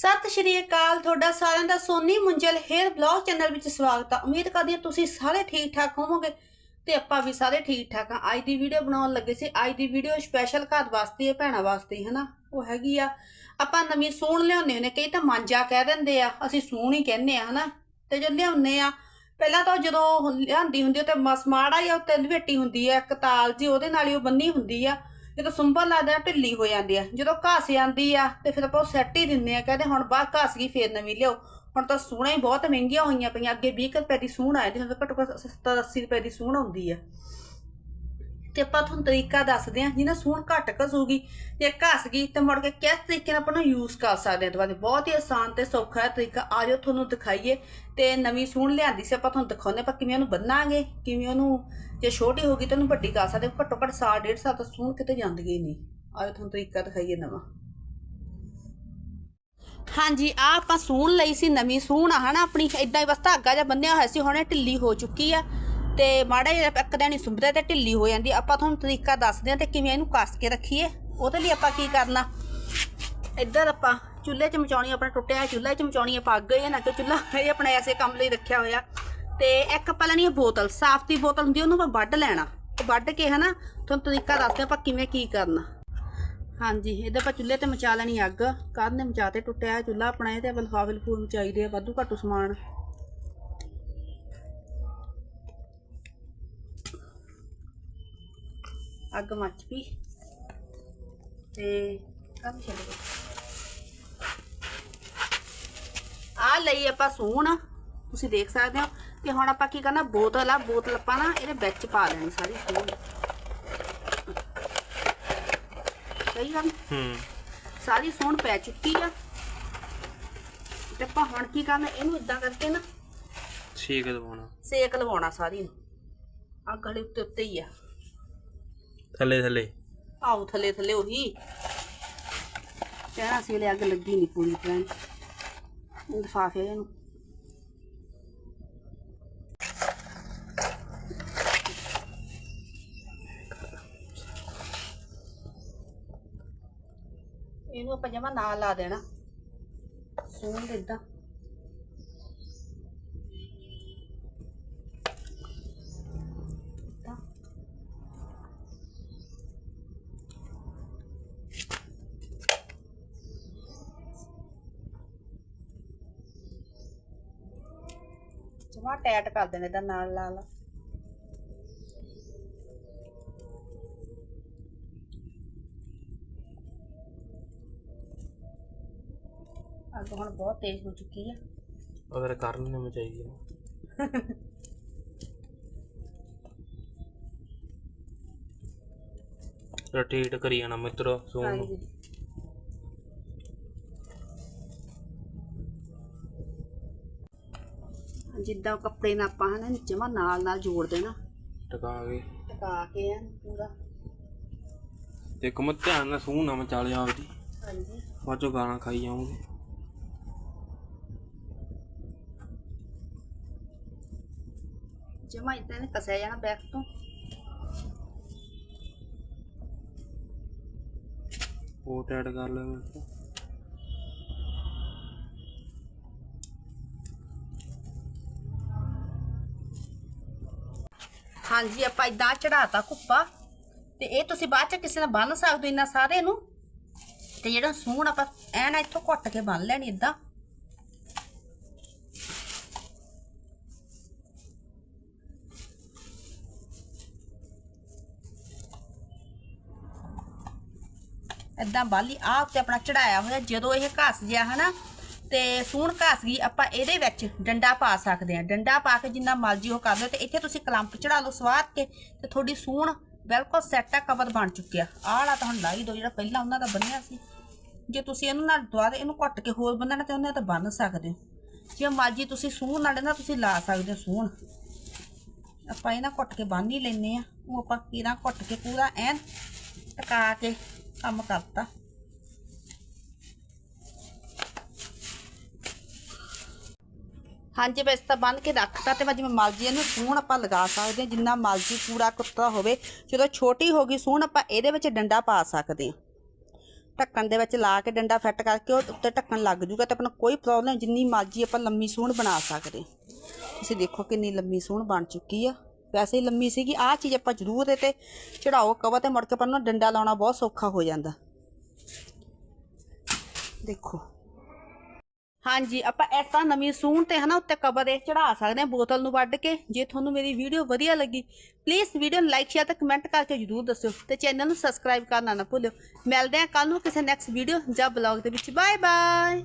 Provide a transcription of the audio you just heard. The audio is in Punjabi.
ਸਤਿ ਸ਼੍ਰੀ ਅਕਾਲ, ਤੁਹਾਡਾ ਸਾਰਿਆਂ ਦਾ Soni Munjal hair blog channel ਵਿੱਚ ਸਵਾਗਤ ਆ। ਉਮੀਦ ਕਰਦੀ ਹਾਂ ਤੁਸੀਂ ਸਾਰੇ ਠੀਕ ਠਾਕ ਹੋਵੋਗੇ ਤੇ ਆਪਾਂ ਵੀ ਸਾਰੇ ਠੀਕ ਠਾਕ ਆ। ਅੱਜ ਦੀ ਵੀਡੀਓ ਬਣਾਉਣ ਲੱਗੇ ਸੀ। ਅੱਜ ਦੀ ਵੀਡੀਓ ਸਪੈਸ਼ਲ ਘਰ ਵਾਸਤੇ ਹੈ ਭੈਣਾਂ ਵਾਸਤੇ ਹੀ ਹਨਾ? ਉਹ ਹੈਗੀ ਆ। ਆਪਾਂ ਨਵੀਂ ਸੂਣ ਲਿਆਉਂਦੇ ਹੁੰਦੇ ਕਈ ਤਾਂ ਮਾਂਜਾ ਕਹਿ ਦਿੰਦੇ ਆ, ਅਸੀਂ ਸੂਣ ਹੀ ਕਹਿੰਦੇ ਆ, ਹਨਾ? ਤੇ ਜਦ ਲਿਆਉਂਦੇ ਆ, ਪਹਿਲਾਂ ਤਾਂ ਉਹ ਜਦੋਂ ਲਿਆਂਦੀ ਹੁੰਦੀ ਆ ਤੇ ਮਸ ਮਾੜਾ ਹੀ ਉੱਤੇ ਲਵੇਟੀ ਹੁੰਦੀ ਆ, ਇੱਕ ਤਾਲ ਜੀ ਉਹਦੇ ਨਾਲ ਹੀ ਉਹ ਬੰਨੀ ਹੁੰਦੀ ਆ। ਜਦੋਂ ਸੁੰਬਰ ਲੱਗਦਾ, ਢਿੱਲੀ ਹੋ ਜਾਂਦੀ ਆ। ਜਦੋਂ ਘਾਸ ਜਾਂਦੀ ਆ, ਤੇ ਫਿਰ ਆਪਾਂ ਉਹ ਸੈੱਟ ਹੀ ਦਿੰਦੇ ਆ, ਕਹਿੰਦੇ ਹੁਣ ਬਾਹਰ ਘਾਸ ਗਈ ਫੇਰ ਨਵੀਂ ਲਿਆਓ। ਹੁਣ ਤਾਂ ਸੂਣਾ ਹੀ ਬਹੁਤ ਮਹਿੰਗੀਆਂ ਹੋਈਆਂ ਪਈਆਂ, ਅੱਗੇ 20 ਕੁ ਰੁਪਏ ਦੀ ਸੂਣ ਆਏ ਦੀ ਹੁਣ ਘੱਟੋ ਘੱਟ 70 80 ਰੁਪਏ ਦੀ ਸੂਣ ਆਉਂਦੀ ਆ। ਤੇ ਆਪਾਂ ਤੁਹਾਨੂੰ ਤਰੀਕਾ ਦੱਸਦੇ ਹਾਂ, ਜਿਹਨਾਂ ਸੂਣ ਘੱਟ ਘਸੂਗੀ ਜੇ ਘਸ ਗਈ ਤੇ ਮੁੜ ਕੇ ਕਿਸ ਤਰੀਕੇ ਨਾਲ ਆਪਾਂ ਨੂੰ ਯੂਜ਼ ਕਰ ਸਕਦੇ ਹਾਂ ਦੁਬਾਰਾ ਬਹੁਤ ਹੀ ਆਸਾਨ ਤੇ ਸੌਖਾ ਤਰੀਕਾ। ਆ ਜਾਓ ਤੁਹਾਨੂੰ ਦਿਖਾਈਏ ਤੇ ਨਵੀਂ ਸੂਣ ਲਿਆਂਦੀ ਸੀ, ਆਪਾਂ ਤੁਹਾਨੂੰ ਦਿਖਾਉਂਦੇ ਆਪਾਂ ਕਿਵੇਂ ਉਹਨੂੰ ਬੰਨਾਂਗੇ, ਕਿਵੇਂ ਉਹਨੂੰ ਜੇ ਛੋਟੀ ਹੋ ਗਈ ਤਾਂ ਉਹਨੂੰ ਵੱਡੀ ਕਰ ਸਕਦੇ ਘੱਟੋ ਘੱਟ ਸਾਲ, ਡੇਢ ਸਾਲ ਤਾਂ ਸੂਣ ਕਿਤੇ ਜਾਂਦੀ ਹੀ ਨਹੀਂ। ਆ ਤੁਹਾਨੂੰ ਤਰੀਕਾ ਦਿਖਾਈਏ ਨਵਾਂ। ਹਾਂਜੀ ਆ ਆਪਾਂ ਸੂਣ ਲਈ ਸੀ, ਨਵੀਂ ਸੂਣ ਆ, ਹਨਾ, ਆਪਣੀ ਇਦਾਂ ਹੀ ਬਸ ਧਾਗਾ ਜਿਹਾ ਬੰਨਿਆ ਹੋਇਆ ਸੀ, ਹੁਣੇ ਢਿੱਲੀ ਹੋ ਚੁੱਕੀ ਆ। ਤੇ ਮਾੜਾ ਜਿਹਾ ਇੱਕ ਦਿਨ ਹੀ ਸੁੰਬਦਾ ਤੇ ਢਿੱਲੀ ਹੋ ਜਾਂਦੀ। ਆਪਾਂ ਤੁਹਾਨੂੰ ਤਰੀਕਾ ਦੱਸਦੇ ਹਾਂ ਤੇ ਕਿਵੇਂ ਇਹਨੂੰ ਕੱਸ ਕੇ ਰੱਖੀਏ। ਉਹਦੇ ਲਈ ਆਪਾਂ ਕੀ ਕਰਨਾ? ਇੱਧਰ ਆਪਾਂ ਚੁੱਲ੍ਹੇ 'ਚ ਮਚਾਉਣੀ, ਆਪਣਾ ਟੁੱਟਿਆ ਹੋਇਆ ਚੁੱਲ੍ਹਾ 'ਚ ਮਚਾਉਣੀ, ਆਪਾਂ ਅੱਗ ਇਹ ਨਾ ਕਿ ਚੁੱਲ੍ਹਾ ਇਹ ਆਪਣਾ ਐਸੇ ਕੰਮ ਲਈ ਰੱਖਿਆ ਹੋਇਆ। ਤੇ ਇੱਕ ਆਪਾਂ ਲੈਣੀ ਹੈ ਬੋਤਲ, ਸਾਫ਼ ਦੀ ਬੋਤਲ ਹੁੰਦੀ ਉਹਨੂੰ ਆਪਾਂ ਵੱਢ ਲੈਣਾ। ਵੱਢ ਕੇ ਹਨਾ, ਤੁਹਾਨੂੰ ਤਰੀਕਾ ਦੱਸਦੇ ਆ ਆਪਾਂ ਕਿਵੇਂ ਕੀ ਕਰਨਾ। ਹਾਂਜੀ, ਇਹਦੇ ਆਪਾਂ ਚੁੱਲ੍ਹੇ ਤੇ ਮਚਾ ਲੈਣੀ ਅੱਗ। ਕੱਲ੍ਹ ਨੇ ਮਚਾ ਤੇ ਟੁੱਟਿਆ ਹੋਇਆ ਚੁੱਲ੍ਹਾ ਆਪਣਾ, ਇਹ ਤੇ ਆਪਾਂ ਲਿਫਾਫੇ ਲਫੂਫੇ ਮਚਾਈਦੇ ਆ, ਵਾਧੂ ਘੱਟੂ ਸਮਾਨ। ਅੱਗ ਮੱਚ ਪਈ। ਤੇ ਕੰਮ ਚੱਲ ਗਿਆ ਆ ਲਈ ਆਪਾਂ ਸੂਣ ਤੁਸੀਂ ਦੇਖ ਸਕਦੇ ਹੋ। ਤੇ ਹੁਣ ਆਪਾਂ ਕੀ ਕਰਨਾ ਬੋਤਲ ਆ ਬੋਤਲ ਆਪਾਂ ਨਾ ਇਹਦੇ ਵਿੱਚ ਪਾ ਲੈਣੀ ਸਾਰੀ ਸੂਣ। ਸਹੀ ਗੱਲ? ਹੂੰ। ਸਾਰੀ ਸੂਣ ਪੈ ਚੁੱਕੀ ਆ। ਤੇ ਆਪਾਂ ਹੁਣ ਕੀ ਕਰਨਾ ਇਹਨੂੰ ਇਦਾਂ ਕਰਕੇ ਨਾ ਠੀਕ ਦਵਾਉਣਾ ਸੇਕ ਲਵਾਉਣਾ ਸਾਰੀ ਨੂੰ। ਆ ਗਲੇ ਉੱਤੇ ਉੱਤੇ ਹੀ ਆ। ਥੱਲੇ ਥੱਲੇ। ਆਉ ਥੱਲੇ ਥੱਲੇ ਉਹੀ। ਕਹਿਣਾ ਸੀ ਲੈ ਅੱਗ ਲੱਗੀ ਨਹੀਂ ਪੂਰੀ ਤਰ੍ਹਾਂ ਲਿਫਾਫੇ ਨੂੰ ਇਹਨੂੰ ਆਪਾਂ ਜਮਾ ਨਾਲ ਲਾ ਦੇਣਾ। ਸੂਣ ਦਿੰਦਾ। ਜਮਾ ਟੈਟ ਕਰ ਦੇਣੇ ਦਾ ਨਾਲ ਲਾ ਲਾ ਅੱਗ ਹੁਣ ਬਹੁਤ ਤੇਜ਼ ਹੋ ਚੁੱਕੀ ਆ। ਅਗਰ ਕਰਨ ਨੇ ਮਚਾਈ ਹੈ ਰੋਟੇਟ ਕਰੀ ਜਾਣਾ ਮਿੱਤਰੋ ਸੋਨ ਨੂੰ। ਜਿੱਦਾਂ ਕੱਪੜੇ ਨਾਲ ਆਪਾਂ ਹਨਾ ਜਮਾ ਨਾਲ ਨਾਲ ਜੋੜ ਦੇਣਾ। ਟਕਾ ਕੇ। ਟਕਾ ਕੇ ਐਨ ਪੂਰਾ। ਤੇ ਇੱਕ ਮੈਂ ਧਿਆਨ ਨਾਲ ਸੂਨ ਨਾ ਮਚਾ ਲਿਆ ਆਪਦੀ ਹਾਂਜੀ। ਬਾਅਦੋਂ ਗਾਣਾ ਖਾਈ ਜਾਉਂਗੇ ਜਮਾ ਇਦਾਂ ਨੇ ਕਸਿਆ ਜਾਣਾ ਬੈਕ ਤੋਂ। ਉਹ ਟੈਡ ਕਰ ਲਿਆ ਹਾਂਜੀ, ਆਪਾਂ ਇਦਾਂ ਚੜਾਤਾ ਕੁੱਪਾ। ਤੇ ਇਹ ਤੁਸੀਂ ਬਾਅਦ ਚ ਕਿਸੇ ਨਾਲ ਬੰਨ ਸਕਦੇ ਹੋ ਇਹਨਾਂ ਸਾਰੇ ਨੂੰ। ਤੇ ਜਿਹੜਾ ਸੂਣ ਆਪਾਂ ਐਨ ਇੱਥੋਂ ਘੁੱਟ ਕੇ ਬੰਨ ਲੈਣੀ ਇਦਾਂ ਇਦਾਂ ਬਾਲੀ ਆਹ ਉੱਤੇ ਆਪਣਾ ਚੜਾਇਆ ਹੋਇਆ, ਜਦੋਂ ਇਹ ਘਸ ਗਿਆ ਹਨਾ ਤੇ ਸੂਣ ਘਸ ਗਈ ਆਪਾਂ ਇਹਦੇ ਵਿੱਚ ਡੰਡਾ ਪਾ ਸਕਦੇ ਆ ਡੰਡਾ ਪਾ ਕੇ ਜਿੰਨਾ ਮਰਜ਼ੀ ਉਹ ਕਰ ਲਓ ਤੇ ਇੱਥੇ ਤੁਸੀਂ ਕਲੰਪ ਚੜਾ ਲਓ ਸਵਾਰ ਕੇ ਤੇ ਤੁਹਾਡੀ ਸੂਣ ਬਿਲਕੁਲ ਸੈੱਟ ਆ ਕਵਰ ਬਣ ਚੁੱਕਿਆ ਆਹ ਵਾਲਾ ਤਾਂ ਹੁਣ ਲਾਈ ਦੋ ਜਿਹੜਾ ਪਹਿਲਾਂ ਉਹਨਾਂ ਦਾ ਬੰਨਿਆ ਸੀ। ਜੇ ਤੁਸੀਂ ਇਹਨੂੰ ਨਾਲ ਦਵਾ ਦੁਆਰੇ ਇਹਨੂੰ ਘੁੱਟ ਕੇ ਹੋਰ ਬੰਨਣਾ ਤੇ ਉਹਨੇ ਤਾਂ ਬੰਨ ਸਕਦੇ ਹੋ। ਜੇ ਮਰਜ਼ੀ ਤੁਸੀਂ ਸੂਣ ਨਾਲ ਨਾ ਤੁਸੀਂ ਲਾ ਸਕਦੇ ਹੋ ਸੂਣ। ਆਪਾਂ ਇਹਨਾਂ ਘੁੱਟ ਕੇ ਬੰਨ ਹੀ ਲੈਨੇ ਆ ਉਹ ਆਪਾਂ ਕਿਹੜਾ ਘੁੱਟ ਕੇ ਪੂਰਾ ਐਨ ਟਕਾ ਕੇ ਕੰਮ ਕਰਤਾ। ਹਾਂਜੀ ਬਸ ਤਾਂ ਬੰਨ ਕੇ ਰੱਖਤਾ ਤੇ ਜਿਵੇਂ ਮਰਜ਼ੀ ਇਹਨੂੰ ਸੂਣ ਆਪਾਂ ਲਗਾ ਸਕਦੇ ਹਾਂ, ਜਿੰਨਾ ਮਰਜ਼ੀ ਕੂੜਾ ਕੁੱਤਾ ਹੋਵੇ। ਜਦੋਂ ਛੋਟੀ ਹੋ ਗਈ ਸੂਣ, ਆਪਾਂ ਇਹਦੇ ਵਿੱਚ ਡੰਡਾ ਪਾ ਸਕਦੇ ਹਾਂ। ਢੱਕਣ ਦੇ ਵਿੱਚ ਲਾ ਕੇ ਡੰਡਾ ਫਿੱਟ ਕਰਕੇ ਉਹ ਉੱਤੇ ਢੱਕਣ ਲੱਗ ਜੂਗਾ ਤੇ ਆਪਣਾ ਕੋਈ ਪ੍ਰੋਬਲਮ ਜਿੰਨੀ ਮਰਜ਼ੀ ਆਪਾਂ ਲੰਮੀ ਸੂਣ ਬਣਾ ਸਕਦੇ ਤੁਸੀਂ ਦੇਖੋ ਕਿੰਨੀ ਲੰਮੀ ਸੂਣ ਬਣ ਚੁੱਕੀ ਆ। ਵੈਸੇ ਹੀ ਲੰਮੀ ਸੀਗੀ, ਆਹ ਚੀਜ਼ ਆਪਾਂ ਜ਼ਰੂਰ ਇਹ ਤੇ ਚੜਾਓ ਕਵਾ ਤੇ ਮੁੜ ਕੇ ਆਪਾਂ ਨੂੰ ਡੰਡਾ ਲਾਉਣਾ ਬਹੁਤ ਸੌਖਾ ਹੋ ਜਾਂਦਾ। ਦੇਖੋ। ਹਾਂਜੀ, ਆਪਾਂ ਇਸ ਤਰ੍ਹਾਂ ਨਵੀਂ ਸੂਣ ਤੇ ਹਨਾ ਉੱਤੇ ਕਵਰ ਇਹ ਚੜਾ ਸਕਦੇ ਹਾਂ ਬੋਤਲ ਨੂੰ ਵੱਢ ਕੇ। ਜੇ ਤੁਹਾਨੂੰ ਮੇਰੀ ਵੀਡੀਓ ਵਧੀਆ ਲੱਗੀ ਪਲੀਜ਼ ਵੀਡੀਓ ਨੂੰ ਲਾਈਕ ਸ਼ੇਅਰ ਤੇ ਕਮੈਂਟ ਕਰਕੇ ਜਰੂਰ ਦੱਸਿਓ ਤੇ ਚੈਨਲ ਨੂੰ ਸਬਸਕ੍ਰਾਈਬ ਕਰਨਾ ਨਾ ਭੁੱਲਿਓ। ਮਿਲਦੇ ਹਾਂ ਕੱਲ ਨੂੰ ਕਿਸੇ ਨੈਕਸਟ ਵੀਡੀਓ ਜਾਂ ਬਲੌਗ ਦੇ ਵਿੱਚ। Bye bye